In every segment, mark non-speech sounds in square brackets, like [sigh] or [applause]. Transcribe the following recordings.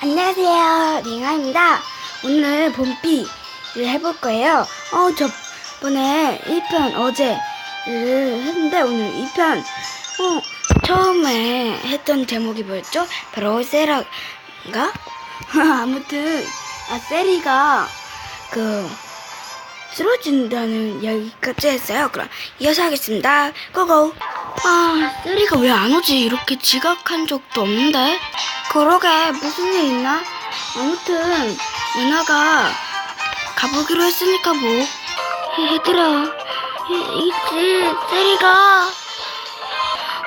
안녕하세요. 링아입니다. 오늘 봄비를 해볼 거예요. 어, 저번에 1편 어제를 했는데 오늘 2편, 어, 처음에 했던 제목이 뭐였죠? 바로 세라가? [laughs] 아무튼, 아, 세리가 그, 쓰러진다는 이야기까지 했어요. 그럼 이어서 하겠습니다. 고고! 아, 세리가 왜 안 오지? 이렇게 지각한 적도 없는데? 그러게, 무슨 일 있나? 아무튼, 누나가 가보기로 했으니까 뭐. [laughs] 얘들아, 이- 있지, 세리가.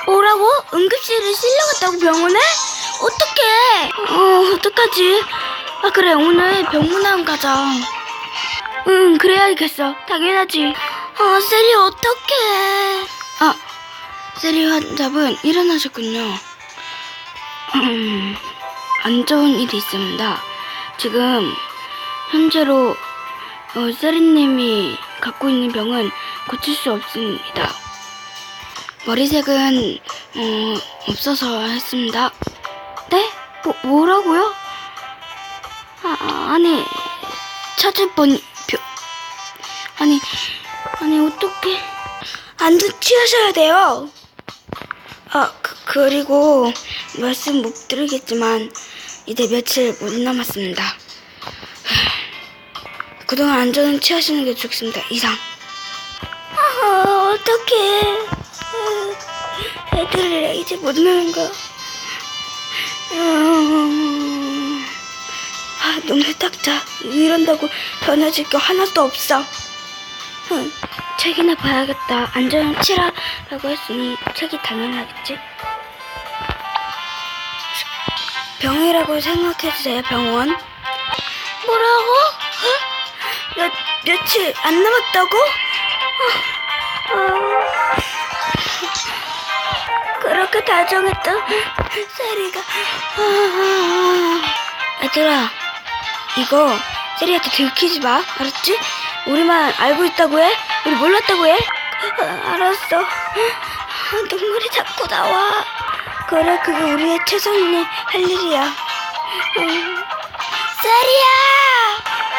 뭐라고? 응급실에 실려갔다고 병원에? 어떡해? 어, 어떡하지? 아, 그래, 오늘 병문안 가자. 응, 그래야겠어. 당연하지. 아, 세리 어떡해. 아, 세리 환자분 일어나셨군요. 음, 안 좋은 일이 있습니다. 지금 현재로 어, 세리님이 갖고 있는 병은 고칠 수 없습니다. 머리색은 어, 없어서 했습니다. 네? 뭐, 뭐라고요? 아, 아니 찾을 뻔 벼, 아니 아니 어떻게 안 취하셔야 돼요. 아 그, 그리고 말씀 못 드리겠지만 이제 며칠 못 남았습니다. [sighs] 그동안 안전은 취하시는 게 좋습니다. 이상. 아 어떡해. 아, 애들을 이제 못 나는 거. 음, 아, 눈을 딱 자. 이런다고 변해질 게 하나도 없어. 흥, 책이나 봐야겠다. 안전은 치라라고 했으니 책이 당연하겠지. 병이라고 생각해주세요, 병원. 뭐라고? 어? 몇, 며칠 안 남았다고? 어, 어. 그렇게 다정했던 세리가 아, 얘들아 이거 세리한테 들키지 마 알았지? 우리만 알고 있다고 해? 우리 몰랐다고 해? 아, 알았어 아, 눈물이 자꾸 나와 그래 그게 우리의 최선의 할 일이야 음. 세리야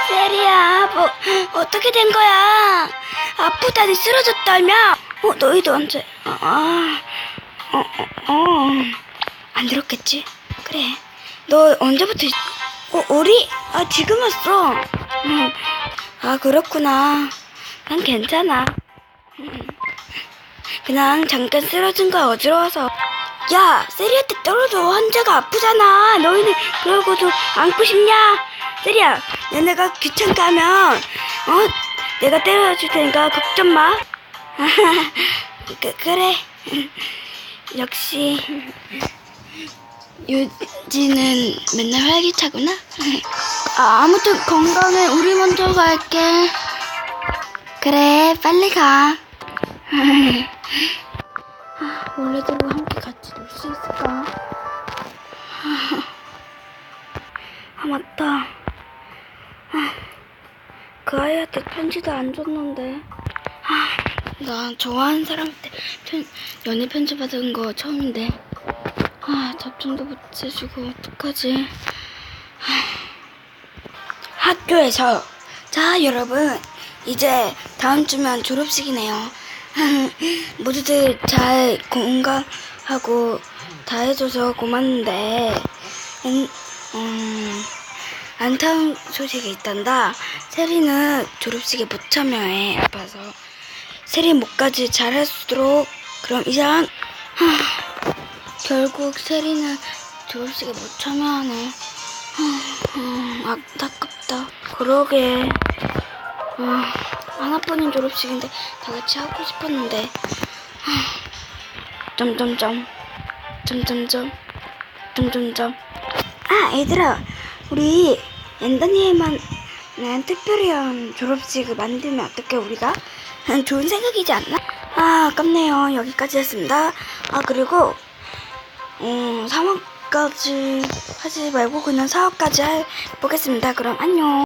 세리야 뭐 어떻게 된 거야 아프다니 쓰러졌다며 어 너희도 언제 아 어, 어, 어. 안 들었겠지? 그래. 너 언제부터, 어, 우리? 아, 지금 왔어. 음. 아, 그렇구나. 난 괜찮아. 음. 그냥 잠깐 쓰러진 거 어지러워서. 야, 세리한테 떨어져. 환자가 아프잖아. 너희는 그러고도 안고 싶냐? 세리야, 너네가 귀찮게 하면, 어? 내가 때려줄 테니까 걱정 마. [laughs] 그, 그래. 역시 유지는 맨날 활기차구나. [laughs] 아, 아무튼 건강해. 우리 먼저 갈게. 그래, 빨리 가. [laughs] 아, 원래대로 함께 같이 놀 수 있을까? [laughs] 아, 맞다. 아, 그 아이한테 편지도 안 줬는데. 아, 나 좋아하는 사람한테 편, 연애 편지 받은 거 처음인데. 아, 답장도 못 해주고, 어떡하지. 하, 학교에서. 자, 여러분. 이제 다음 주면 졸업식이네요. [laughs] 모두들 잘 공감하고 다 해줘서 고맙는데, 음, 음, 안타운 소식이 있단다. 세리는 졸업식에 못 참여해. 아파서. 세리 목까지 잘할수 있도록 그럼 이상 하, 결국 세리는 졸업식에 못 참여하네 하, 음, 안타깝다. 그러게. 아, 하나뿐인 졸업식인데 다 같이 하고 싶었는데. 하, 점점점. 점점점. 점점점. 아 얘들아. 우리 엔더님만 난 특별히 한 졸업식을 만들면 어떨게 우리가? 음, 좋은 생각이지 않나? 아 아깝네요. 여기까지 했습니다. 아 그리고 음, 3 화까지 하지 말고 그냥 4화까지 해보겠습니다. 그럼 안녕